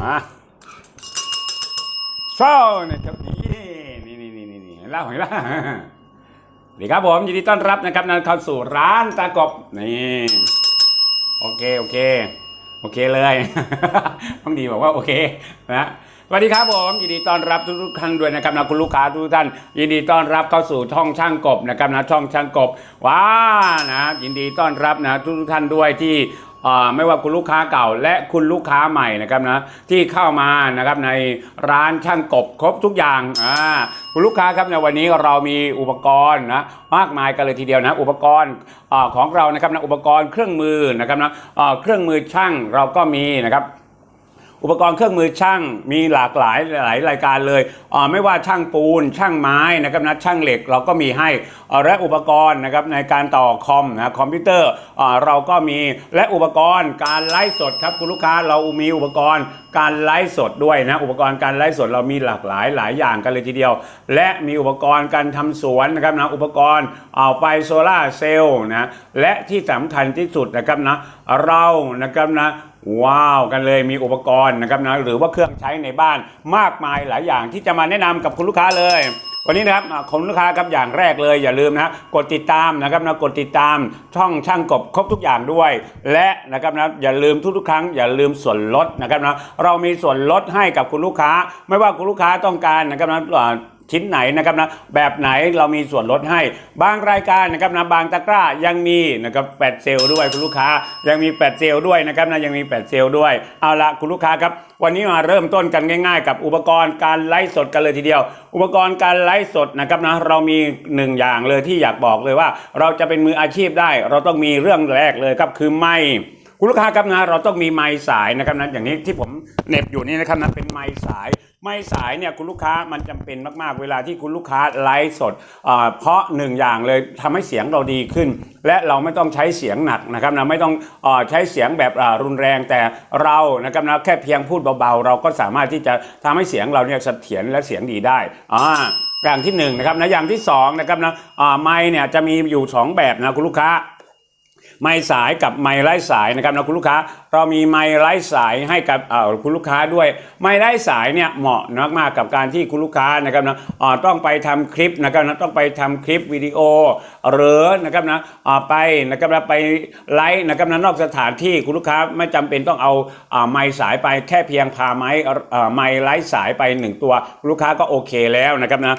มาโซ่นะครับนี่นี่นี่นี่นี่นี่เห็นแล้วเห็นล้วสวัสดีครับผมยินดีต้อนรับนะครับนะเข้าสู่ร้านตากบนี่โอเคโอเค โอเคเลยต้องดีบอกว่าโอเคนะสวัสดีครับผมยินดีต้อนรับทุกๆท่านด้วยนะครับนะคุณลูกค้าทุกท่าน ยินดีต้อนรับเข้าสู่ช่องช่างกบนะครับนะช่องช่างกบว้านะยินดีต้อนรับนะทุกท่านด้วยที่ ไม่ว่าคุณลูกค้าเก่าและคุณลูกค้าใหม่นะครับนะที่เข้ามานะครับในร้านช่างกบครบทุกอย่างคุณลูกค้าครับในวันนี้เรามีอุปกรณ์นะมากมายกันเลยทีเดียวนะอุปกรณ์ของเรานะครับนะอุปกรณ์เครื่องมือนะครับนะเครื่องมือช่างเราก็มีนะครับ อุปกรณ์เครื่องมือช่างมีหลากหลายหลายรายการเลยอ่าไม่ว่าช่างปูน ช่างไม้นะครับนะช่างเหล็กเราก็มีให้และอุปกรณ์นะครับในการต่อคอมนะคอมพิวเตอร์เราก็มีและอุปกรณ์การไลฟ์สดครับคุณลูกค้าเรามีอุปกรณ์การไลฟ์สดด้วยนะอุปกรณ์การไลฟ์สดเรามีหลากหลายหลายอย่างกันเลยทีเดียว และมีอุปกรณ์การทำสวนนะครับนะอุปกรณ์อ่าไฟโซลาเซลล์นะและที่สำคัญที่สุดนะครับนะเรานะครับนะ ว้าวกันเลยมีอุปกรณ์นะครับนะหรือว่าเครื่องใช้ในบ้านมากมายหลายอย่างที่จะมาแนะนำกับคุณลูกค้าเลยวันนี้นะครับคุณลูกค้าครับอย่างแรกเลยอย่าลืมนะกดติดตามนะครับนะกดติดตามช่องช่างกบครบทุกอย่างด้วย และนะครับนะอย่าลืมทุกๆครั้งอย่าลืมส่วนลดนะครับนะเรามีส่วนลดให้กับคุณลูกค้า ไม่ว่าคุณลูกค้าต้องการนะครับนะอ่า ชิ้นไหนนะครับนะแบบไหนเรามีส่วนลดให้ บางรายการนะครับนะบางตะกร้ายังมีนะครับแปดเซลล์ด้วยคุณลูกค้า ยังมีแปดเซลล์ด้วยนะครับนะยังมีแปดเซลล์ด้วยเอาละคุณลูกค้าครับวันนี้มาเริ่มต้นกันง่าย ๆ กับอุปกรณ์การไลฟ์สดกันเลยทีเดียว อุปกรณ์การไลฟ์สดนะครับนะเรามีหนึ่งอย่างเลยที่อยากบอกเลยว่า เราจะเป็นมืออาชีพได้ เราต้องมีเรื่องแรกเลยครับคือไมค์คุณลูกค้าครับนะเราต้องมีไม้สายนะครับนะอย่างนี้ที่ผมเน็บอยู่นี่นะครับนะเป็นไม้สาย ไม้สายเนี่ยคุณลูกค้ามันจำเป็นมากๆ เวลาที่คุณลูกค้าไลฟ์สด เพราะหนึ่งอย่างเลยทำให้เสียงเราดีขึ้น และเราไม่ต้องใช้เสียงหนักนะครับนะไม่ต้องอใช้เสียงแบบรุนแรงแต่เรานะครับนะแค่เพียงพูดเบาๆ เราก็สามารถที่จะทำให้เสียงเราเนี่ยเสถียรและเสียงดีได้อ่าอย่างที่หนึ่งนะครับนะอย่างที่สองนะครับนะไม้เนี่ยจะมีอยู่สองแบบนะคุณลูกค้า ไม้สายกับไม้ไร้สายนะครับนะคุณลูกค้าเรามีไม้ไร้สายให้กับคุณลูกค้าด้วย ไม้ไร้สายเนี่ยเหมาะมากๆกับการที่คุณลูกค้านะครับนะต้องไปทำคลิปนะครับนะต้องไปทำคลิปวิดีโอหรือนะครับนะไปนะครับนะไปไลฟ์นะครับนะนอกสถานที่คุณลูกค้าไม่จำเป็นต้องเอาไม้สายไปแค่เพียงพาไม้ไม้ไร้สายไปหนึ่งตัวคุณลูกค้าก็โอเคแล้วนะครับนะ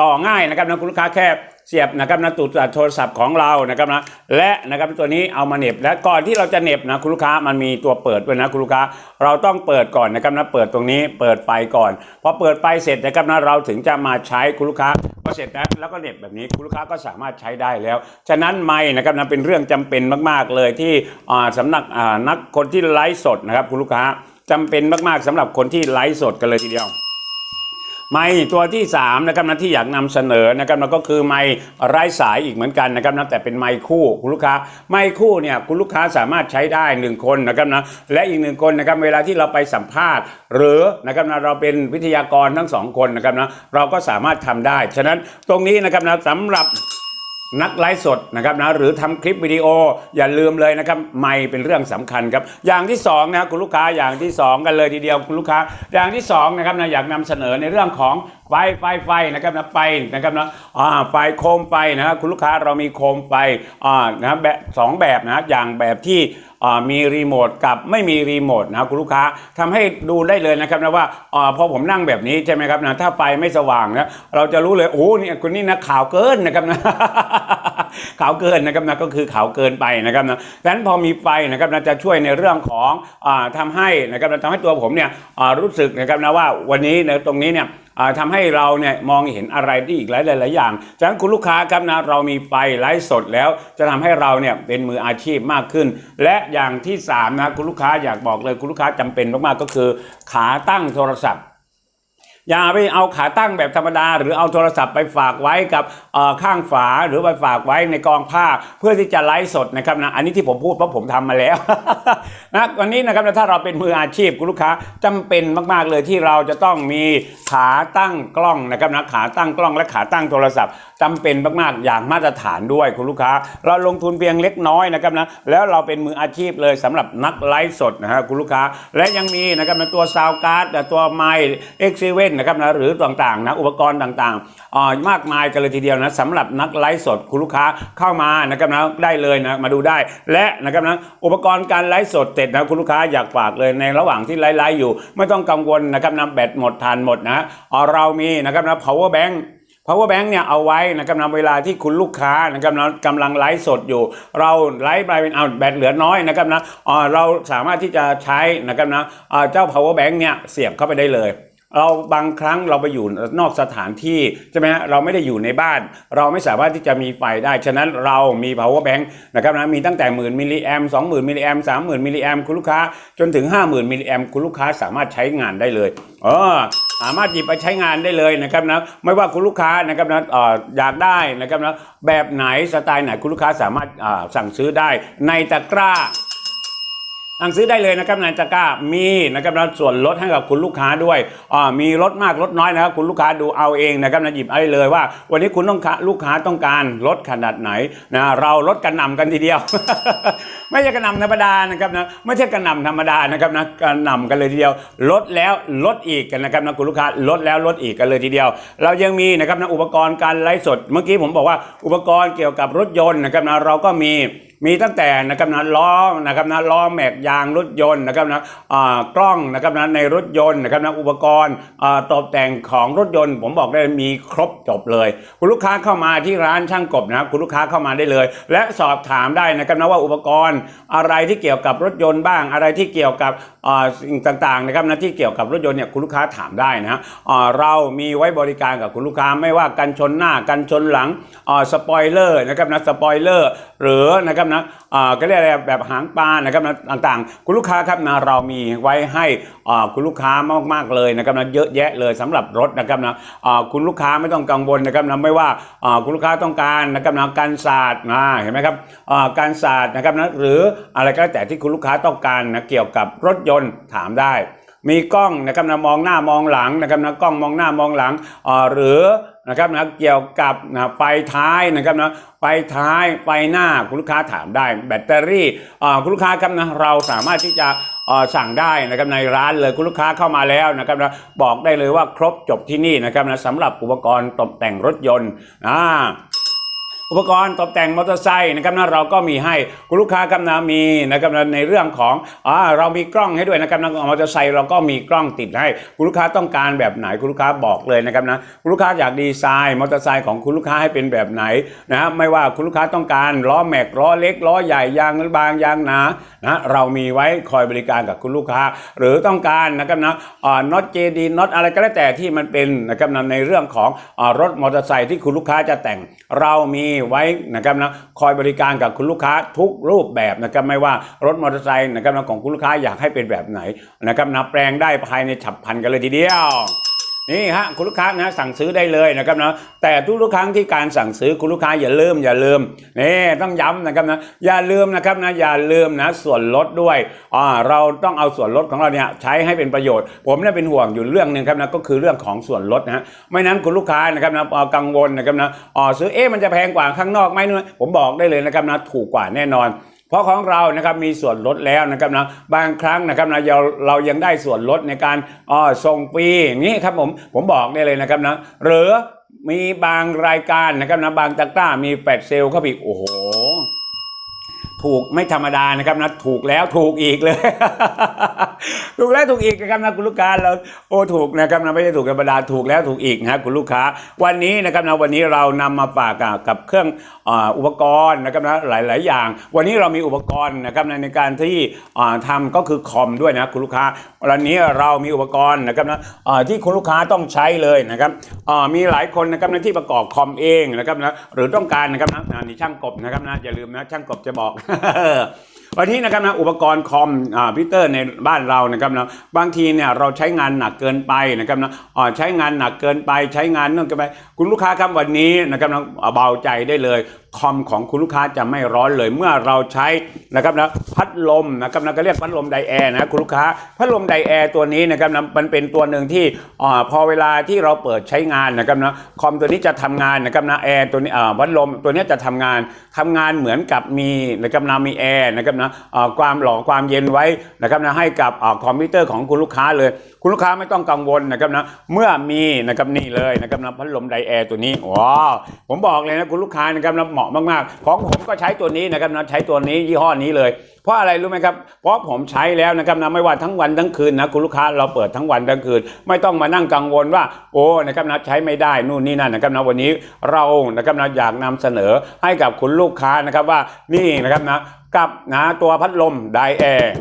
ต่อง่ายนะครับนะคุณลูกค้าแค่ เสียบนะครับนะตูดโทรศัพท์ของเรานะครับนะและนะครับตัวนี้เอามาเน็บและก่อนที่เราจะเน็บนะคุณลูกค้ามันมีตัวเปิดด้วยนะคุณลูกค้าเราต้องเปิดก่อนนะครับนะเปิดตรงนี้เปิดไฟก่อนพอเปิดไฟเสร็จนะครับนะเราถึงจะมาใช้คุณลูกค้าพอเสร็จนะแล้วก็เน็บแบบนี้คุณลูกค้าก็สามารถใช้ได้แล้ว ฉะนั้นไม่นะครับนะเป็นเรื่องจำเป็นมาก ๆเลยที่อ่าสำนักอ่านักคนที่ไลฟ์สดนะครับคุณลูกค้าจำเป็นมากๆสำหรับคนที่ไลฟ์สดกันเลยทีเดียว ไม้ตัวที่3นะครับนะที่อยากนำเสนอนะครับนะก็คือไม้ไร้สายอีกเหมือนกันนะครับนะแต่เป็นไม้คู่คุณลูกค้าไม้คู่เนี่ยคุณลูกค้าสามารถใช้ได้หนึ่งคนนะครับนะและอีกหนึ่งคนนะครับเวลาที่เราไปสัมภาษณ์ หรือนะครับนะเราเป็นวิทยากรทั้งสองคนนะครับนะเราก็สามารถทำได้ ฉะนั้นตรงนี้นะครับนะสำหรับ นักไลฟ์สดนะครับนะหรือทำคลิปวิดีโออย่าลืมเลยนะครับไม่เป็นเรื่องสำคัญครับอย่างที่สองนะคุณลูกค้าอย่างที่สองกันเลยทีเดียวคุณลูกค้า อย่างที่สองนะครับนะอยากนำเสนอในเรื่องของไฟไฟไฟนะครับนะไฟนะครับนะอ่าไฟโคมไฟนะครับคุณลูกค้าเรามีโคมไฟอ่านะแบบสองแบบนะอย่างแบบที่อ่ามีรีโมทกับไม่มีรีโมทนะค,คุณลูกค้าทำให้ดูได้เลยนะครับนะว่าอ่าพอผมนั่งแบบนี้ใช่ไหมครับนะถ้าไฟไม่สว่างนะเราจะรู้เลยโอ้นี่คนนี้นะข่าวเกินนะครับนะ ขาวเกินนะครับนะก็คือขาวเกินไปนะครับนะดังนั้นพอมีไฟนะครับนะจะช่วยในเรื่องของอาทำให้นะครับนะทำให้ตัวผมเนี่ยอ่ารู้สึกนะครับนะว่าวันนี้ในตรงนี้เนี่ยทำให้เราเนี่ยมองเห็นอะไรได้อีกหลายหลายอย่างฉะนั้นคุณลูกค้าครับนะเรามีไฟไลฟ์สดแล้ว จะทำให้เราเนี่ยเป็นมืออาชีพมากขึ้น และอย่างที่สามนะคุณลูกค้าอยากบอกเลยคุณลูกค้าจำเป็นมากๆก็คือ ขาตั้งโทรศัพท์ อย่าไปเอาขาตั้งแบบธรรมดา หรือเอาโทรศัพท์ไปฝากไว้กับข้างฝาหรือไปฝากไว้ในกองผ้า เพื่อที่จะไลฟ์สดนะครับนะอันนี้ที่ผมพูดเพราะผมทำมาแล้วนะวันนี้นะครับถ้าเราเป็นมืออาชีพคุณลูกค้าจำเป็นมากๆเลยที่เราจะต้องมีขาตั้งกล้องนะครับนะขาตั้งกล้องและขาตั้งโทรศัพท์จำเป็นมากๆอย่างมาตรฐานด้วยคุณลูกค้า เราลงทุนเพียงเล็กน้อยนะครับนะแล้วเราเป็นมืออาชีพเลยสำหรับนักไลฟ์สดนะฮะคุณลูกค้า และยังมีนะครับนะตัวซาวการ์ดตัวไมค์เอ็กซิเว่นนะครับนะหรือต่างๆนะอุปกรณ์ต่างๆอ่ามากมายกันเลยทีเดียวนะสำหรับนักไลฟ์สดคุณลูกค้าเข้ามานะครับนะได้เลยนะมาดูได้ และนะครับนะอุปกรณ์การไลฟ์สดเสร็จนะคุณลูกค้าอยากฝากเลยในระหว่างที่ไลฟ์อยู่ ไม่ต้องกังวลนะครับนะแบตหมดทานหมดนะเรามีนะครับนะ power bank power bank เนี่ยเอาไว้นะครับนะเวลาที่คุณลูกค้านะครับนะกำลังไลฟ์สดอยู่ เราไลฟ์ไปเป็นเอาแบตเหลือน้อยนะครับนะเราสามารถที่จะใช้นะครับนะเจ้า power bank เนี่ยเสียบเข้าไปได้เลย เราบางครั้งเราไปอยู่นอกสถานที่ใช่ไหมฮะเราไม่ได้อยู่ในบ้าน เราไม่สามารถที่จะมีไฟได้ ฉะนั้นเรามี power bank นะครับนะมีตั้งแต่หมื่นมิลลิแอมสองหมื่นมิลลิแอมสามหมื่นมิลลิแอมคุณลูกค้าจนถึง 5 0,000มิลลิแอมคุณลูกค้าสามารถใช้งานได้เลยเออสามารถหยิบไปใช้งานได้เลยนะครับนะไม่ว่าคุณลูกค้านะครับนะออยากได้นะครับนะแบบไหนสไตล์ไหนคุณลูกค้าสามารถสั่งซื้อได้ในตะกร้า สั่งซื้อได้เลยนะครับนายตะกร้ามีนะครับนะส่วนลดให้กับคุณลูกค้าด้วยอ่ามีลดมากลดน้อยนะครับคุณลูกค้าดูเอาเองนะครับนะหยิบเอาได้เลยว่า วันนี้คุณต้องการลูกค้าต้องการลดขนาดไหนนะเราลดกันนำกันทีเดียว ไม่ใช่กระหนำธรรมดานะครับนะไม่ใช่กระหนำธรรมดานะครับนะกระหนำกันเลยทีเดียว ลดแล้วลดอีกกันนะครับนะคุณลูกค้าลดแล้วลดอีกกันเลยทีเดียว เรายังมีนะครับนะอุปกรณ์การไลฟ์สด เมื่อกี้ผมบอกว่าอุปกรณ์เกี่ยวกับรถยนต์นะครับนะเราก็มี มีตั้งแต่นะครับนะล้อนะครับนะล้อแม็กยางรถยนต์นะครับนะอ่ากล้องนะครับนะในรถยนต์นะครับนะอุปกรณ์ตกแต่งของรถยนต์ ผมบอกได้มีครบจบเลย คุณลูกค้าเข้ามาที่ร้านช่างกบนะครับคุณลูกค้าเข้ามาได้เลย และสอบถามได้นะครับนะว่าอุปกรณ์อะไรที่เกี่ยวกับรถยนต์บ้างอะไรที่เกี่ยวกับอ่าสิ่งต่างๆนะครับนะที่เกี่ยวกับรถยนต์เนี่ยคุณลูกค้าถามได้นะฮะอ่าเรามีไว้บริการกับคุณลูกค้าไม่ว่ากันชนหน้ากันชนหลังอ่าสปอยเลอร์นะครับนะสปอยเลอร์หรือนะครับนะอ่าก็เรียกอะไรแบบหางปลานะครับนะต่างๆ คุณลูกค้าครับนะเรามีไว้ให้อ่าคุณลูกค้ามากๆเลยนะครับนะเยอะแยะเลยสำหรับรถนะครับนะอ่าคุณลูกค้าไม่ต้องกังวลนะครับนะไม่ว่าอ่าคุณลูกค้าต้องการนะครับนะการศาสตร์นะเห็นไหมครับอ่าการศาสตร์นะครับนะหรืออะไรก็แล้วแต่ที่คุณลูกค้าต้องการนะเกี่ยวกับรถยนต์ถามได้มีกล้องนะครับนะมองหน้ามองหลังนะครับนะกล้องมองหน้ามองหลังอ่าหรือ นะครับนะเกี่ยวกับนะไฟท้ายนะครับนะไฟท้ายไฟหน้าคุณลูกค้าถามได้ แบตเตอรี่คุณลูกค้าครับนะเราสามารถที่จะสั่งได้นะครับในร้านเลยคุณลูกค้าเข้ามาแล้วนะครับนะบอกได้เลยว่าครบจบที่นี่นะครับนะสำหรับอุปกรณ์ตกแต่งรถยนต์อ่า อุปกรณ์ตกแต่งมอเตอร์ไซค์นะครับนะเราก็มีให้คุณลูกค้าครับนะมีนะครับนะในเรื่องของอ่าเรามีกล้องให้ด้วยนะครับนะมอเตอร์ไซค์เราก็มีกล้องติดให้คุณลูกค้าต้องการแบบไหนคุณลูกค้าบอกเลยนะครับนะคุณลูกค้าอยากดีไซน์มอเตอร์ไซค์ของคุณลูกค้าให้เป็นแบบไหนนะฮะไม่ว่าคุณลูกค้าต้องการล้อแม็กล้อเล็กล้อใหญ่ยางบางยางหนานะเรามีไว้คอยบริการกับคุณลูกค้า หรือต้องการนะครับนะอ่าน็อตเจดีน็อตอะไรก็แล้วแต่ที่มันเป็นนะครับนะในเรื่องของอ่ารถมอเตอร์ไซค์ที่คุณลูกค้าจะแต่งเรามีไว้นะครับนะคอยบริการกับคุณลูกค้าทุกรูปแบบนะครับไม่ว่ารถมอเตอร์ไซค์นะครับนะของคุณลูกค้าอยากให้เป็นแบบไหนนะครับนะแปลงได้ภายในฉับพลันกันเลยทีเดียว นี่ฮะคุณลูกค้านะสั่งซื้อได้เลยนะครับนะแต่ทุกๆครั้งที่การสั่งซื้อคุณลูกค้าอย่าลืมอย่าลืมนี่ต้องย้ำนะครับนะอย่าลืมนะครับนะอย่าลืมนะส่วนลดด้วยอ่าเราต้องเอาส่วนลดของเราเนี่ยใช้ให้เป็นประโยชน์ ผมเนี่ยเป็นห่วงอยู่เรื่องหนึ่งครับนะก็คือเรื่องของส่วนลดนะฮะไม่นั้นคุณลูกค้านะครับนะอ่ากังวลนะครับนะอ่าซื้อเอ๊ะมันจะแพงกว่าข้างนอกไหมเนี่ยผมบอกได้เลยนะครับนะถูกกว่าแน่นอน เพราะของเรานะครับมีส่วนลดแล้วนะครับนะบางครั้งนะครับนะเราเรายังได้ส่วนลดในการอ่อส่งฟรีอย่างนี้ครับผมผมบอกได้เลยนะครับนะหรือมีบางรายการนะครับนะบางตะกร้ามีแปดเซลเข้าไปอีกโอ้โห ถูกไม่ธรรมดานะครับนะถูกแล้วถูกอีกเลย ถูกแล้วถูกอีกนะครับนะคุณลูกค้าเราโอ้ถูกนะครับนะไม่ใช่ถูกธรรมดาถูกแล้วถูกอีกนะคุณลูกค้า วันนี้นะครับนะวันนี้เรานำมาฝากกับเครื่องอุปกรณ์นะครับนะหลาย ๆ อย่าง วันนี้เรามีอุปกรณ์นะครับในในการที่อ่าทำก็คือคอมด้วยนะคุณลูกค้าวันนี้เรามีอุปกรณ์นะครับนะอ่าที่คุณลูกค้าต้องใช้เลยนะครับมีหลายคนนะครับนะที่ประกอบคอมเองนะครับนะหรือต้องการนะครับนะนี่ช่างกบนะครับนะอย่าลืมนะช่างกบจะบอกวันนี้นะครับนะอุปกรณ์คอมพิวเตอร์ในบ้านเรานะครับนะบางทีเนี่ยเราใช้งานหนักเกินไปนะครับนะอ่าใช้งานหนักเกินไปใช้งานนั่นเกินไป คุณลูกค้าครับวันนี้นะครับนะเบาใจได้เลย คอมของคุณลูกค้าจะไม่ร้อนเลยเมื่อเราใช้นะครับนะพัดลมนะครับนะก็เรียกพัดลมไดแอร์นะคุณลูกค้าพัดลมไดแอร์ตัวนี้นะครับนะมันเป็นตัวหนึ่งที่อ่าพอเวลาที่เราเปิดใช้งานนะครับนะคอมตัวนี้จะทำงานนะครับนะแอร์ตัวนี้อ่าพัดลมตัวนี้จะทำงานทำงานเหมือนกับมีนะครับนะมีแอร์นะครับนะอ่าความหล่อความเย็นไว้นะครับนะให้กับอ่าคอมพิวเตอร์ของคุณลูกค้าเลย คุณลูกค้าไม่ต้องกังวลนะครับนะเมื่อมีนะครับนี่เลยนะครับนะพัดลมไดแอร์ตัวนี้ว้าวผมบอกเลยนะคุณลูกค้านะครับนะเหมาะมากๆ ของผมก็ใช้ตัวนี้นะครับนะใช้ตัวนี้ยี่ห้อนี้เลย เพราะอะไรรู้ไหมครับเพราะผมใช้แล้วนะครับนะไม่ว่าทั้งวันทั้งคืนนะคุณลูกค้าเราเปิดทั้งวันทั้งคืน ไม่ต้องมานั่งกังวลว่า โอ้นะครับนะใช้ไม่ได้นู่นนี่นั่นนะครับนะวันนี้เรานะครับนะอยากนำเสนอให้กับคุณลูกค้านะครับว่านี่นะครับนะกับนะตัวพัดลมไดแอร์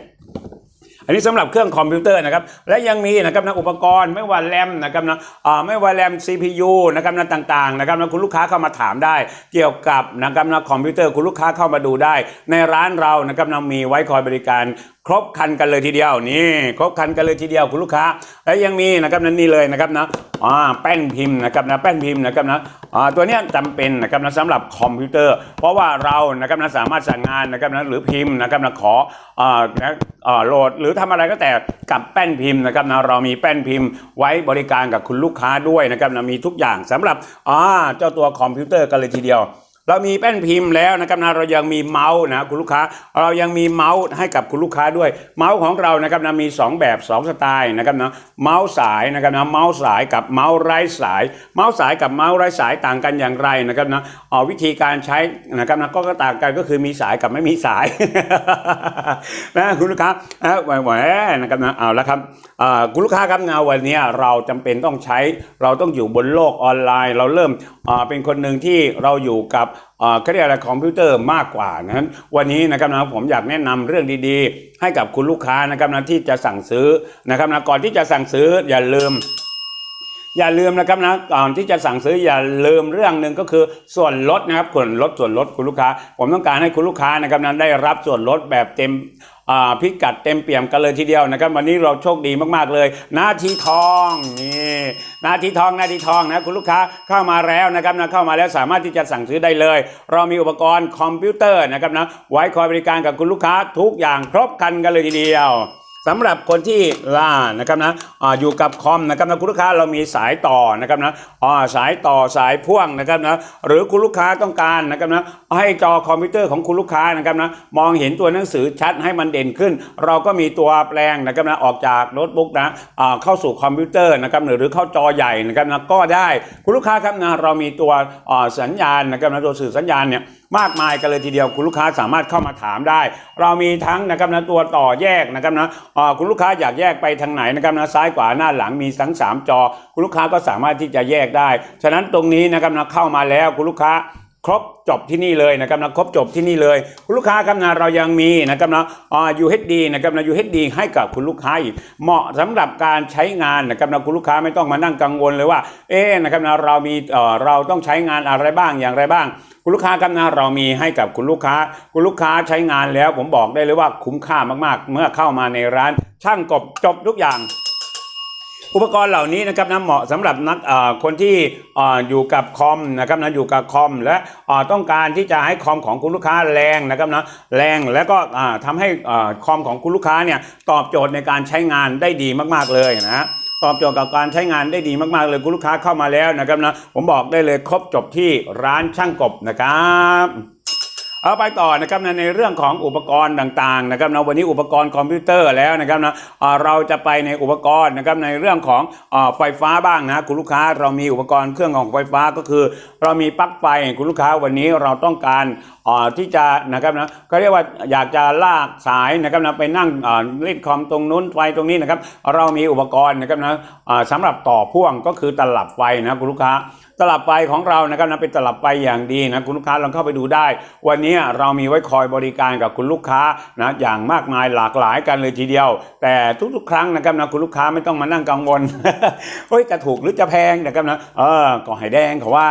อันนี้สำหรับเครื่องคอมพิวเตอร์นะครับและยังมีนะครับนะอุปกรณ์ไม่ว่าแรมนะครับนะอ่าไม่ว่าแรม CPU นะครับนะต่างๆนะครับนะคุณลูกค้าเข้ามาถามได้ เกี่ยวกับนะครับนะคอมพิวเตอร์คุณลูกค้าเข้ามาดูได้ ในร้านเรานะครับนะมีไว้คอยบริการ ครบคันกันเลยทีเดียวนี่ครบคันกันเลยทีเดียวคุณลูกค้า และยังมีนะครับนั่นนี่เลยนะครับนะอ่าแป้นพิมพ์นะครับนะแป้นพิมพ์นะครับนะอ่าตัวนี้ยจำเป็นนะครับนะสำหรับคอมพิวเตอร์ เพราะว่าเรานะครับนะสามารถสั่งงานนะครับนะหรือพิมพ์นะครับนะขออ่านะอ่าโหลดหรือทำอะไรก็แต่กับแป้นพิมพ์นะครับนะเรามีแป้นพิมพ์ไว้บริการกับคุณลูกค้าด้วยนะครับนะมีทุกอย่างสำหรับอ่าเจ้าตัวคอมพิวเตอร์กันเลยทีเดียว เรามีแป้นพิมพ์แล้วนะครับนะเรายังมีเมาส์นะคุณลูกค้า เรายังมีเมาส์ให้กับคุณลูกค้าด้วย เมาส์ของเรานะครับนะมี 2 แบบ 2 สไตล์นะครับนะเมาส์สายนะครับนะเมาส์สายกับเมาส์ไร้สาย เมาส์สายกับเมาส์ไร้สายต่างกันอย่างไรนะครับนะออวิธีการใช้นะครับนะก็ต่างกันก็คือมีสายกับไม่มีสายนะคุณลูกค้าแหวๆนะครับนะเอาละครับคุณลูกค้าครับนะวันนี้เราจำเป็นต้องใช้เราต้องอยู่บนโลกออนไลน์ เราเริ่มเป็นคนหนึ่งที่เราอยู่กับเขาเรียกอะไรคอมพิวเตอร์มากกว่านั้นวันนี้นะครับนะผมอยากแนะนำเรื่องดีๆ ให้กับคุณลูกค้านะครับนะที่จะสั่งซื้อนะครับนะก่อนที่จะสั่งซื้ออย่าลืมอย่าลืมนะครับนะก่อนที่จะสั่งซื้ออย่าลืมเรื่องหนึ่งก็คือส่วนลดนะครับส่วนลดส่วนลดคุณลูกค้า ผมต้องการให้คุณลูกค้านะครับนั้นได้รับส่วนลดแบบเต็ม พิกัดเต็มเปี่ยมกันเลยทีเดียวนะครับ วันนี้เราโชคดีมากๆเลยนาทีทองนี่นาทีทองนาทีทองนะคุณลูกค้าเข้ามาแล้วนะครับนะเข้ามาแล้วสามารถที่จะสั่งซื้อได้เลย เรามีอุปกรณ์คอมพิวเตอร์นะครับนะไว้คอยบริการกับคุณลูกค้าทุกอย่างครบครันกันเลยทีเดียวสำหรับคนที่ล่านะครับนะอาอยู่กับคอมนะครับนะคุณลูกค้าเรามีสายต่อนะครับนะอ่าสายต่อสายพ่วงนะครับนะหรือคุณลูกค้าต้องการนะครับนะ ให้จอคอมพิวเตอร์ของคุณลูกค้านะครับนะมองเห็นตัวหนังสือชัดให้มันเด่นขึ้น เราก็มีตัวแปลงนะครับนะออกจากโน้ตบุ๊กนะเข้าสู่คอมพิวเตอร์นะครับหรือเข้าจอใหญ่นะครับนะก็ได้คุณลูกค้าครับนะเรามีตัวสัญญาณนะครับนะตัวสื่อสัญญาณเนี่ยมากมายกันเลยทีเดียวคุณลูกค้าสามารถเข้ามาถามได้ เรามีทั้งนะครับนะตัวต่อแยกนะครับนะคุณลูกค้าอยากแยกไปทางไหนนะครับนะซ้ายขวาหน้าหลังมีทั้งสามจอ คุณลูกค้าก็สามารถที่จะแยกได้ ฉะนั้นตรงนี้นะครับนะเข้ามาแล้วคุณลูกค้า ครบจบที่นี่เลยนะครับนะครบจบที่นี่เลยคุณลูกค้าครับนะเรายังมีนะครับนะอ่า UHD นะครับนะ UHD ให้กับคุณลูกค้าอีกเหมาะสำหรับการใช้งานนะครับนะคุณลูกค้าไม่ต้องมานั่งกังวลเลยว่า เอ๊นะครับนะเรามีเอ่อเราต้องใช้งานอะไรบ้างอย่างไรบ้าง คุณลูกค้าครับนะเรามีให้กับคุณลูกค้า คุณลูกค้าใช้งานแล้ว ผมบอกได้เลยว่าคุ้มค่ามากๆ เมื่อเข้ามาในร้าน ช่างกบจบทุกอย่าง อุปกรณ์เหล่านี้นะครับนะเหมาะสำหรับนักเอ่อคนที่เอ่ออยู่กับคอมนะครับนะอยู่กับคอม และเอ่อต้องการที่จะให้คอมของคุณลูกค้าแรงนะครับนะแรงแล้วก็อ่าทำให้อ่อคอมของคุณลูกค้าเนี่ยตอบโจทย์ในการใช้งานได้ดีมากๆเลยนะตอบโจทย์กับการใช้งานได้ดีมากๆเลยคุณลูกค้าเข้ามาแล้วนะครับนะผมบอกได้เลยครบจบที่ร้านช่างกบนะครับ เอาไปต่อนะครับในในเรื่องของอุปกรณ์ต่างๆนะครับนะวันนี้อุปกรณ์คอมพิวเตอร์แล้วนะครับนะเราจะไปในอุปกรณ์นะครับในเรื่องของไฟฟ้าบ้างนะคุณลูกค้าเรามีอุปกรณ์เครื่องของไฟฟ้าก็คือ เรามีปลั๊กไฟคุณลูกค้าวันนี้เราต้องการที่จะนะครับนะก็เรียกว่าอยากจะลากสายนะครับนะไปนั่งอ่าเล่นคอมตรงนู้นไฟตรงนี้นะครับ เรามีอุปกรณ์นะครับนะสำหรับต่อพ่วงก็คือตลับไฟนะคุณลูกค้า ลับไฟของเรานะครับนะเป็นตลับไฟอย่างดีนะคุณลูกค้าลองเข้าไปดูได้ วันนี้เรามีไว้คอยบริการกับคุณลูกค้านะอย่างมากมายหลากหลายกันเลยทีเดียว แต่ทุกๆ ครั้งนะครับนะคุณลูกค้าไม่ต้องมานั่งกังวลเฮ้ยจะถูกหรือจะแพงนะครับนะเออก็ให้แดงเขาไว้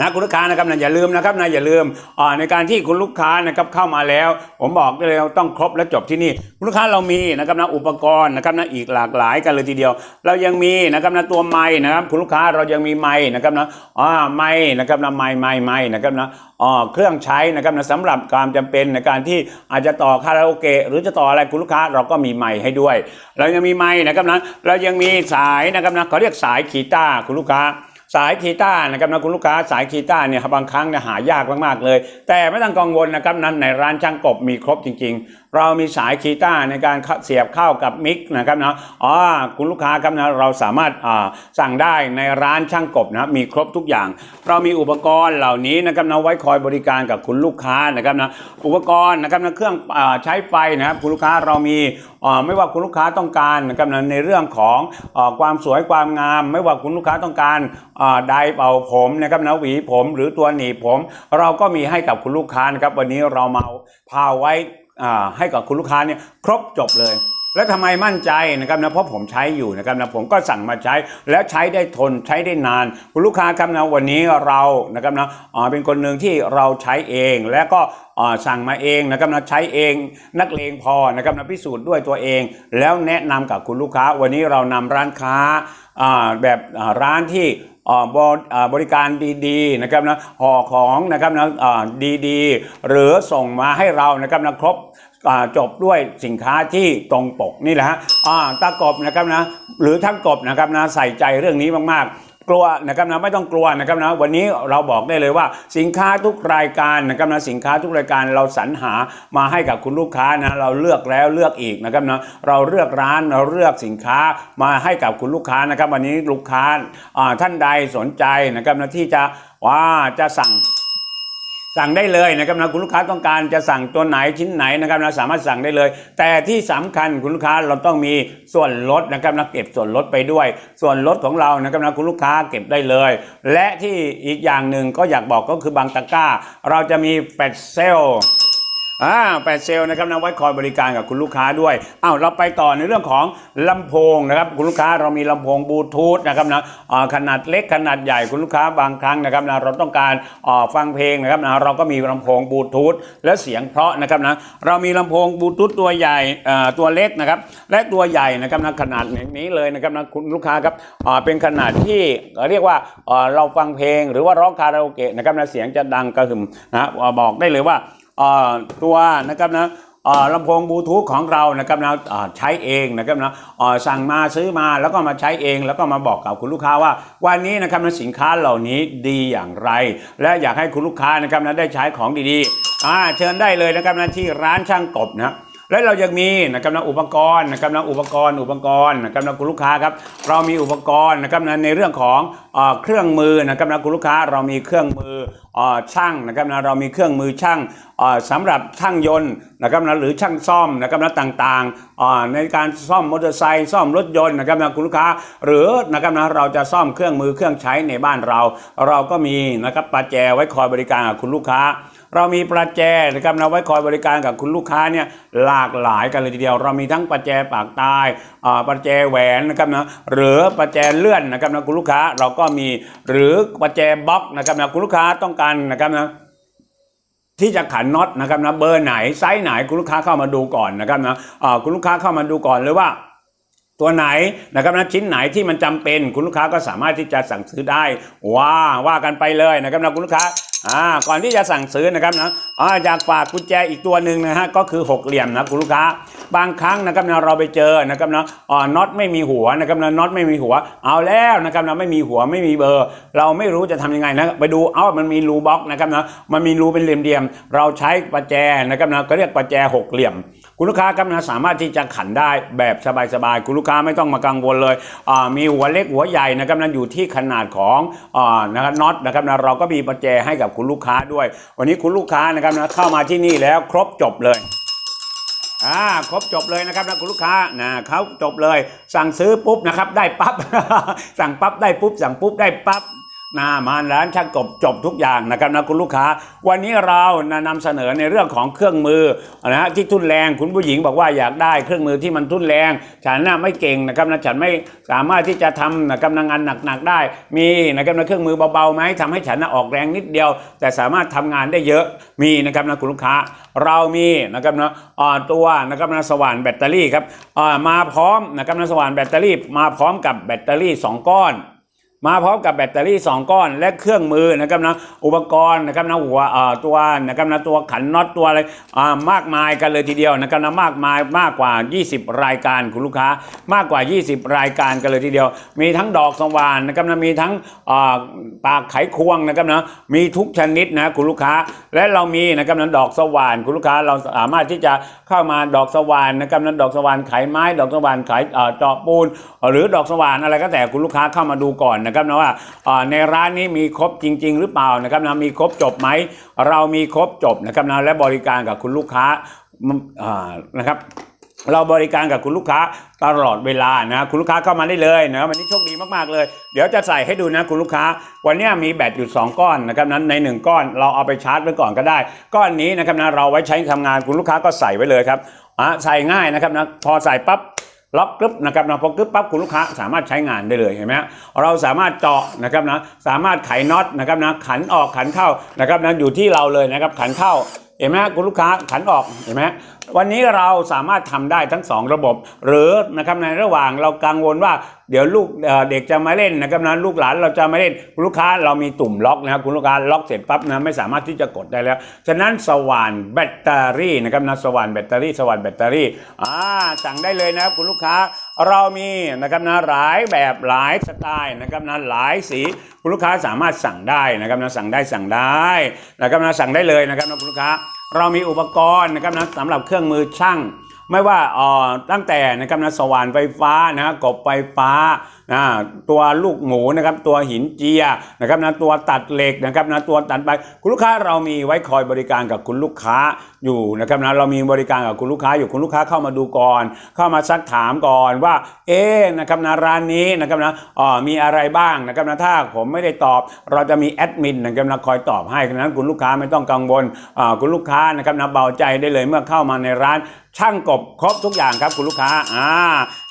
นะคุณลูกค้านะครับนะอย่าลืมนะครับนะอย่าลืมอ่าในการที่คุณลูกค้านะครับเข้ามาแล้ว ผมบอกได้เลยว่าต้องครบและจบที่นี่คุณลูกค้าเรามีนะครับนะอุปกรณ์นะครับนะอีกหลากหลายกันเลยทีเดียว เรายังมีนะครับนะตัวไม้นะครับคุณลูกค้าเรายังมีไม้นะครับนะอ่าไม้นะครับนะไม้ไม้ไม้นะครับนะอ่าเครื่องใช้นะครับนะสำหรับความจำเป็นในการที่อาจจะต่อคาราโอเกะหรือจะต่ออะไรคุณลูกค้าเราก็มีไม้ให้ด้วย เรายังมีไม้นะครับนะเรายังมีสายนะครับนะเขาเรียกสายขีต้าร์คุณลูกค้า สายคีต้านะครับนะคุณลูกค้าสายคีต้าเนี่ยบางครั้งเนี่ยหายากมากๆเลย แต่ไม่ต้องกังวลนะครับนั้นในร้านช่างกบมีครบจริงเรามีสายคีต้าร์ในการเสียบเข้ากับมิกนะครับนะอ๋อคุณลูกค้าครับนะเราสามารถสั่งได้ในร้านช่างกบนะมีครบทุกอย่าง เรามีอุปกรณ์เหล่านี้นะครับนะไว้คอยบริการกับคุณลูกค้านะครับนะอุปกรณ์นะครับนะเครื่องอใช้ไฟนะครับคุณลูกค้าเรามีไม่ว่าคุณลูกค้าต้องการนะครับนะในเรื่องของอความสวยความงาม ไม่ว่าคุณลูกค้าต้องการไดร์เป่าผมนะครับนะหวีผมหรือตัวหนีบผม เราก็มีให้กับคุณลูกค้านะครับวันนี้เรามาพาไว้ ให้กับคุณลูกค้าเนี่ยครบจบเลย แล้วทำไมมั่นใจนะครับนะเพราะผมใช้อยู่นะครับนะผมก็สั่งมาใช้แล้วใช้ได้ทนใช้ได้นาน คุณลูกค้าครับนะวันนี้เรานะครับนะเป็นคนหนึ่งที่เราใช้เองและก็สั่งมาเองนะครับนะใช้เองนักเลงพอนะครับนะพิสูจน์ด้วยตัวเอง แล้วแนะนำกับคุณลูกค้า วันนี้เรานำร้านค้าแบบร้านที่ บริอ่าบริการดีๆนะครับนะห่อของนะครับนะดีๆ หรือส่งมาให้เรานะครับนะครบจบด้วยสินค้าที่ตรงปกนี่แหละฮะอ่าตากบนะครับนะหรือทั้งกบนะครับนะใส่ใจเรื่องนี้มากๆ กลัวนะครับนะไม่ต้องกลัวนะครับนะวันนี้เราบอกได้เลยว่าสินค้าทุกรายการนะครับนะสินค้าทุกรายการเราสรรหามาให้กับคุณลูกค้านะเราเลือกแล้วเลือกอีกนะครับนะเราเลือกร้านเราเลือกสินค้ามาให้กับคุณลูกค้านะครับ วันนี้ลูกค้าอ่าท่านใดสนใจนะครับนะที่จะว่าจะสั่ง สั่งได้เลยนะครับนะคุณลูกค้าต้องการจะสั่งตัวไหนชิ้นไหนนะครับนะสามารถสั่งได้เลย แต่ที่สำคัญคุณลูกค้าเราต้องมีส่วนลดนะครับนะเก็บส่วนลดไปด้วย ส่วนลดของเรานะครับนะคุณลูกค้าเก็บได้เลย และที่อีกอย่างหนึ่งก็อยากบอกก็คือบางตะกร้า เราจะมีแฟลชเซล อ่าแปดเซลนะครับนะไว้คอยบริการกับคุณลูกค้าด้วยอ้าวเราไปต่อในเรื่องของลำโพงนะครับคุณลูกค้าเรามีลำโพงบลูทูธนะครับนะอ่าขนาดเล็กขนาดใหญ่คุณลูกค้าบางครั้งนะครับนะเราต้องการอ่าฟังเพลงนะครับนะเราก็มีลำโพงบลูทูธและเสียงเพราะนะครับนะเรามีลำโพงบลูทูธตัวใหญ่อ่าตัวเล็กนะครับและตัวใหญ่นะครับนะขนาดอย่างนี้เลยนะครับนะคุณลูกค้าครับอ่าเป็นขนาดที่เรียกว่าอ่าเราฟังเพลงหรือว่าร้องคาราโอเกะนะครับนะเสียงจะดังกระหึ่มนะบอกได้เลยว่า ตัวนะครับนะลำโพงบลูทูธของเรานะครับนะเอ่อใช้เองนะครับนะเอ่อสั่งมาซื้อมาแล้วก็มาใช้เอง แล้วก็มาบอกกับคุณลูกค้าว่า วันนี้นะครับนะสินค้าเหล่านี้ดีอย่างไร และอยากให้คุณลูกค้านะครับนะได้ใช้ของดีๆเชิญได้เลยนะครับนะที่ร้านช่างกบนะ และเรายังมีนะครับนะอุปกรณ์นะครับนะอุปกรณ์อุปกรณ์นะครับนะคุณลูกค้าครับเรามีอุปกรณ์นะครับนะในเรื่องของเครื่องมือนะครับนะคุณลูกค้าเรามีเครื่องมือช่างนะครับนะเรามีเครื่องมือช่างเอ่อสำหรับช่างยนต์นะครับนะหรือช่างซ่อมนะครับนะต่างๆในการซ่อมมอเตอร์ไซค์ซ่อมรถยนต์นะครับนะคุณลูกค้า หรือนะครับนะเราจะซ่อมเครื่องมือเครื่องใช้ในบ้านเรา เราก็มีนะครับประแจไว้คอยบริการคุณลูกค้า เรามีประแจนะครับเราไว้คอยบริการกับคุณลูกค้าเนี่ยหลากหลายกันเลยทีเดียว เรามีทั้งประแจปากใต้อ่าประแจแหวนนะครับนะหรือประแจเลื่อนนะครับนะคุณลูกค้าเราก็มีหรือประแจบล็อกนะครับนะคุณลูกค้าต้องการนะครับนะที่จะขันน็อตนะครับนะเบอร์ไหนไซส์ไหนคุณลูกค้าเข้ามาดูก่อนนะครับนะคุณลูกค้าเข้ามาดูก่อนเลยว่าตัวไหนนะครับนะชิ้นไหนที่มันจำเป็นคุณลูกค้าก็สามารถที่จะสั่งซื้อได้ ว่าว่ากันไปเลยนะครับนะคุณลูกค้า อ่าก่อนที่จะสั่งซื้อนะครับนะอ่าอยากฝากกุญแจอีกตัวหนึ่งนะฮะก็คือหกเหลี่ยมนะคุณลูกค้า บางครั้งนะครับนะเราไปเจอนะครับนะอ่าน็อตไม่มีหัวนะครับนะน็อตไม่มีหัว เอาแล้วนะครับนะไม่มีหัวไม่มีเบอร์ เราไม่รู้จะทำยังไงนะไปดูเอ้ามันมีรูบล็อกนะครับนะมันมีรูเป็นเหลี่ยมๆเราใช้ประแจนะครับนะก็เรียกประแจหกเหลี่ยม คุณลูกค้าครับนะสามารถที่จะขันได้แบบสบายๆ คุณลูกค้าไม่ต้องมากังวลเลย มีหัวเล็กหัวใหญ่นะครับนะอยู่ที่ขนาดของอนะครับน็อตนะครับนะเราก็มีประแจให้กับคุณลูกค้าด้วย วันนี้คุณลูกค้านะครับนะเข้ามาที่นี่แล้วครบจบเลยอ่าครบจบเลยนะครับนะคุณลูกค้านะเขาจบเลย สั่งซื้อปุ๊บนะครับได้ปั๊บสั่งปั๊บได้ปุ๊บสั่งปุ๊บได้ปั๊บ นามาร้านช่างกบจบทุกอย่างนะครับนะคุณลูกค้า วันนี้เรานะนำเสนอในเรื่องของเครื่องมือนะฮะที่ทุ่นแรงคุณผู้หญิงบอกว่าอยากได้เครื่องมือที่มันทุ่นแรง ฉันน่ะไม่เก่งนะครับนะฉันไม่สามารถที่จะทำนะครับนะงานหนักๆได้ มีนะครับนะเครื่องมือเบาๆไหมทำให้ฉันน่ะออกแรงนิดเดียว แต่สามารถทำงานได้เยอะมีนะครับนะคุณลูกค้า เรามีนะครับนะอ่าตัวนะครับนะสว่านแบตเตอรี่ครับมาพร้อมนะครับนะสว่านแบตเตอรี่ มาพร้อมกับแบตเตอรี่สองก้อน มาพร้อมกับแบตเตอรี่ 2 ก้อนและเครื่องมือนะครับนะอุปกรณ์นะครับนะหัวเอ่อตัวนะครับนะตัวขันน็อตตัวอะไรอ่ามากมายกันเลยทีเดียวนะครับนะมากมายมากกว่า 20 รายการคุณลูกค้ามากกว่า 20 รายการกันเลยทีเดียว มีทั้งดอกสว่านนะครับนะมีทั้งอ่าปากไขควงนะครับนะมีทุกชนิดนะคุณลูกค้า และเรามีนะครับนะดอกสว่านคุณลูกค้าเราสามารถที่จะเข้ามาดอกสว่านนะครับนะดอกสว่านไขไม้ ดอกสว่านไขเอ่อจาะปูน หรือดอกสว่านอะไรก็แต่คุณลูกค้าเข้ามาดูก่อนนะะครับนะว่าในร้านนี้มีครบจริง ๆ หรือเปล่านะครับนะมีครบจบไหมเรามีครบจบนะครับนะและบริการกับคุณลูกค้านะครับเราบริการกับคุณลูกค้าตลอดเวลานะคุณลูกค้าเข้ามาได้เลยนะวันนี้โชคดีมากๆเลย เดี๋ยวจะใส่ให้ดูนะคุณลูกค้า วันนี้มีแบตอยู่ 2 ก้อนนะครับนั้นใน 1 ก้อนเราเอาไปชาร์จไว้ก่อนก็ได้ ก้อนนี้นะครับนะเราไว้ใช้ทำงานคุณลูกค้าก็ใส่ไว้เลยครับอะใส่ง่ายนะครับนะพอใส่ปั๊บ ล็อกกึ๊บนะครับนะพอกึ๊บปั๊บคุณลูกค้าสามารถใช้งานได้เลยเห็นไหมเราสามารถเจาะนะครับนะสามารถไขน็อตนะครับนะขันออกขันเข้านะครับนะอยู่ที่เราเลยนะครับขันเข้าเห็นไหมคุณลูกค้าขันออกเห็นไหม วันนี้เราสามารถทำได้ทั้งสองระบบ หรือนะครับในระหว่างเรากังวลว่าเดี๋ยวลูกเด็กจะมาเล่นนะครับนะลูกหลานเราจะมาเล่นลูกค้าเรามีตุ่มล็อกนะครับคุณลูกค้าล็อกเสร็จปั๊บนะไม่สามารถที่จะกดได้แล้ว ฉะนั้นสว่านแบตเตอรี่นะครับนะสว่านแบตเตอรี่สว่านแบตเตอรี่อ่าสั่งได้เลยนะครับคุณลูกค้าเรามีนะครับนะหลายแบบหลายสไตล์นะครับนะหลายสีคุณลูกค้าสามารถสั่งได้นะครับนะสั่งได้สั่งได้นะครับนะสั่งได้เลยนะครับนะคุณลูกค้า เรามีอุปกรณ์นะครับนะสำหรับเครื่องมือช่าง ไม่ว่าเอ่อตั้งแต่นะครับนะสว่านไฟฟ้านะกบไฟฟ้า นะตัวลูกหมูนะครับตัวหินเจียนะครับนะตัวตัดเหล็กนะครับนะตัวตัดใบคุณลูกค้าเรามีไว้คอยบริการกับคุณลูกค้าอยู่นะครับนะเรามีบริการกับคุณลูกค้าอยู่คุณลูกค้าเข้ามาดูก่อน เข้ามาซักถามก่อนว่า เอ๊นะครับนะร้านนี้นะครับนะอ่อมีอะไรบ้างนะครับนะถ้าผมไม่ได้ตอบ เราจะมีแอดมินนะครับนะคอยตอบให้ฉะนั้นคุณลูกค้าไม่ต้องกังวลอ่าคุณลูกค้านะครับนะเบาใจได้เลยเมื่อเข้ามาในร้าน ช่างกบครบทุกอย่างครับคุณลูกค้าอ่า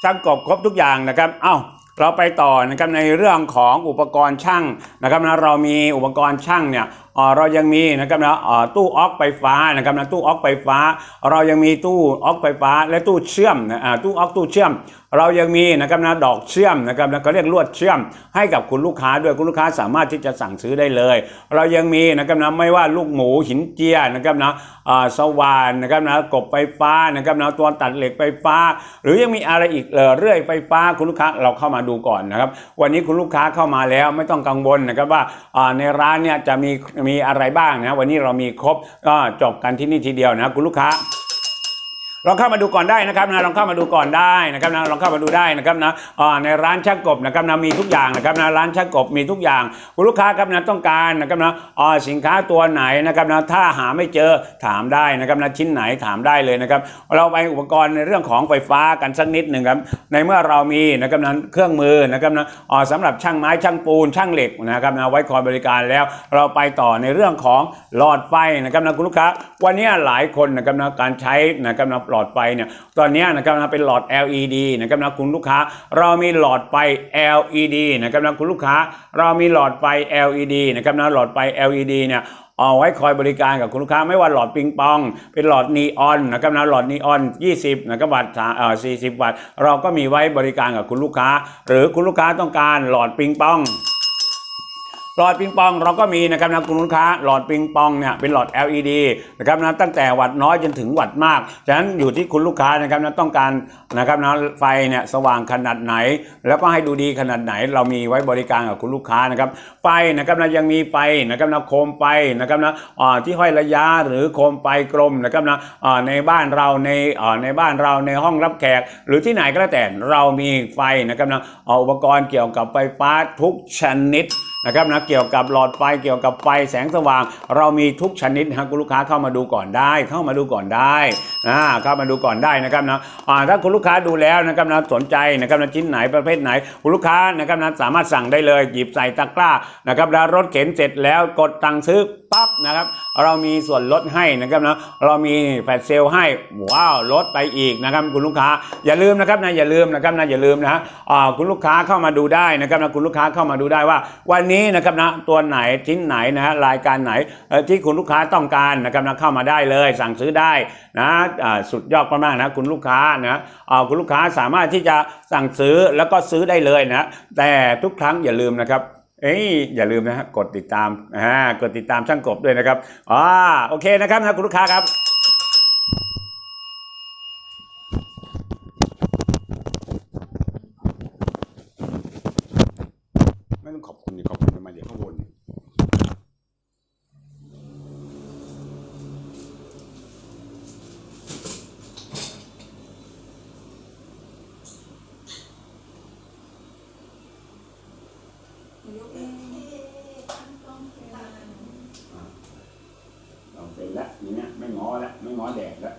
ช่างกบครบทุกอย่างนะครับเอ้า เราไปต่อนะครับในเรื่องของอุปกรณ์ช่างนะครับนะเรามีอุปกรณ์ช่างเนี่ยเรายังมีนะครับนะตู้ออกไฟฟ้านะครับนะตู้ออกไฟฟ้า เรายังมีตู้ออกไฟฟ้า และตู้เชื่อมนะตู้ออกตู้เชื่อม เรายังมีนะครับนะดอกเชื่อมนะครับนะเขาเรียกลวดเชื่อม ให้กับคุณลูกค้าด้วยคุณลูกค้าสามารถที่จะสั่งซื้อได้เลย เรายังมีนะครับนะไม่ว่าลูกหมูหินเจียนะครับนะสว่านนะครับนะกบไฟฟ้านะครับนะตัวตัดเหล็กไฟฟ้า หรือยังมีอะไรอีกเรื่อยไฟฟ้าคุณลูกค้าเราเข้ามาดูก่อนนะครับ วันนี้คุณลูกค้าเข้ามาแล้วไม่ต้องกังวลนะครับว่าในร้านเนี่ยจะมีมีอะไรบ้างนะวันนี้เรามีครบก็จบกันที่นี่ทีเดียวนะคุณลูกค้า ลองเข้ามาดูก่อนได้นะครับนะลองเข้ามาดูก่อนได้นะครับนะลองเข้ามาดูได้นะครับนะอ่าในร้านช่างกบนะครับนะมีทุกอย่างนะครับนะร้านช่างกบมีทุกอย่างคุณลูกค้าครับนะต้องการนะครับนะอ่าสินค้าตัวไหนนะครับนะถ้าหาไม่เจอถามได้นะครับนะชิ้นไหนถามได้เลยนะครับ เราไปอุปกรณ์ในเรื่องของไฟฟ้ากันสักนิดหนึ่งครับในเมื่อเรามีนะครับนะเครื่องมือนะครับนะอ่าสำหรับช่างไม้ช่างปูนช่างเหล็กนะครับนะไว้คอยบริการแล้ว เราไปต่อในเรื่องของหลอดไฟนะครับนะคุณลูกค้า วันนี้หลายคนนะครับนะการใช้นะครับนะหลอดไฟเนี่ยตอนนี้นะครับนะเป็นหลอด LED นะครับนะคุณลูกค้า เรามีหลอดไฟ LED นะครับนะคุณลูกค้า เรามีหลอดไฟ LED นะครับนะหลอดไฟ LED เนี่ยเอาไว้คอยบริการกับคุณลูกค้าไม่ว่าหลอดปิงปอง เป็นหลอดนีออนนะครับนะหลอดนีออน 20นะครับวัตต์เอ่อ40 วัตต์เราก็มีไว้บริการกับคุณลูกค้า หรือคุณลูกค้าต้องการหลอดปิงปอง หลอดปิงปองเราก็มีนะครับนะคุณลูกค้าหลอดปิงปองเนี่ยเป็นหลอด LED นะครับนะตั้งแต่วัดน้อยจนถึงวัดมากฉะนั้นอยู่ที่คุณลูกค้านะครับนะต้องการนะครับนะไฟเนี่ยสว่างขนาดไหน แล้วก็ให้ดูดีขนาดไหน เรามีไว้บริการกับคุณลูกค้านะครับไฟนะครับนะยังมีไฟนะครับนะโคมไฟนะครับนะอ่าที่ห้อยระยะหรือโคมไฟกลมนะครับนะอ่าในบ้านเราในอ่าในบ้านเราในห้องรับแขก หรือที่ไหนก็แล้วแต่เรามีไฟนะครับนะอ่าอุปกรณ์เกี่ยวกับไฟฟ้าทุกชนิด นะครับนะเกี่ยวกับหลอดไฟเกี่ยวกับไฟแสงสว่าง เรามีทุกชนิดนะคุณลูกค้าเข้ามาดูก่อนได้ เข้ามาดูก่อนได้นะเข้ามาดูก่อนได้นะครับนะถ้าคุณลูกค้าดูแล้วนะครับนะสนใจนะครับนะชิ้นไหนประเภทไหน คุณลูกค้านะครับนะสามารถสั่งได้เลยหยิบใส่ตะกร้านะครับแล้วรถเข็นเสร็จแล้วกดตังค์ซื้อปั๊บ นะครับ เรามีส่วนลดให้นะครับนะเรามีแฟลชเซลให้ว้าวลดไปอีกนะครับคุณลูกค้าอย่าลืมนะครับนะอย่าลืมนะครับนะอย่าลืมนะคุณลูกค้าเข้ามาดูได้นะครับนะคุณลูกค้าเข้ามาดูได้ว่า วันนี้นะครับนะตัวไหนชิ้นไหนนะฮะรายการไหนที่คุณลูกค้าต้องการนะครับนะเข้ามาได้เลย สั่งซื้อได้นะสุดยอดมากๆนะคุณลูกค้านะคุณลูกค้าสามารถที่จะสั่งซื้อแล้วก็ซื้อได้เลยนะแต่ทุกครั้งอย่าลืมนะครับ เอ้ยอย่าลืมนะฮะกดติดตามอ่ากดติดตามช่างกบด้วยนะครับอ่าโอเคนะครับนะคุณลูกค้าครับ ไม่ต้องขอบคุณดิขอบคุณทำไมเดี๋ยวเขาวน เราเป็นละอย่างเงี้ยไม่ง้อละไม่ง้อแดดละ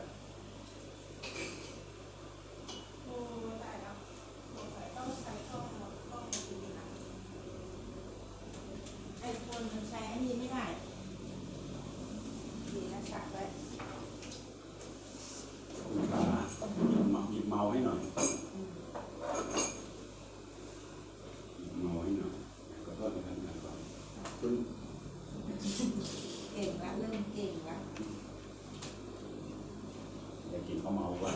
ไอโฟนมันใช้อันนี้ไม่ได้ดีนะฉักไว้ คุณตาหยิบเมาให้หน่อยหยิบเมาให้หน่อยขอโทษนะครับนะครับคุณ เก่งแล้ว เริ่มเก่งแล้วอย่ากินเขาเมาว่า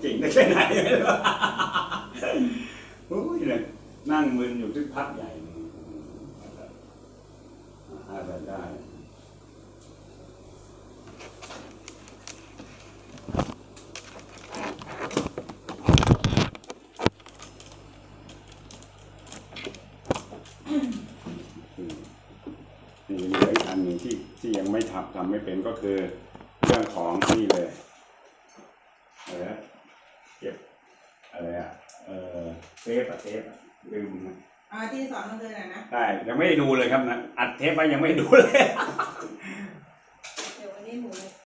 เก่งได้แค่ไหนไม่รู้โอ้ยเนี่ยนั่งมึนอยู่ที่พักใหญ่นี่อะไรได้ นี่มีเหลืออีกอันหนึ่งที่ที่ยังไม่ทำทำไม่เป็นก็คือเรื่องของนี่เลยอะไรนะเก็บอะไรอะเออเซฟอะเซฟอะลืมนะอ๋อที่สอนมันเลยนะนะใช่ยังไม่ได้ดูเลยครับนะอัดเทปไปยังไม่ได้ดูเลย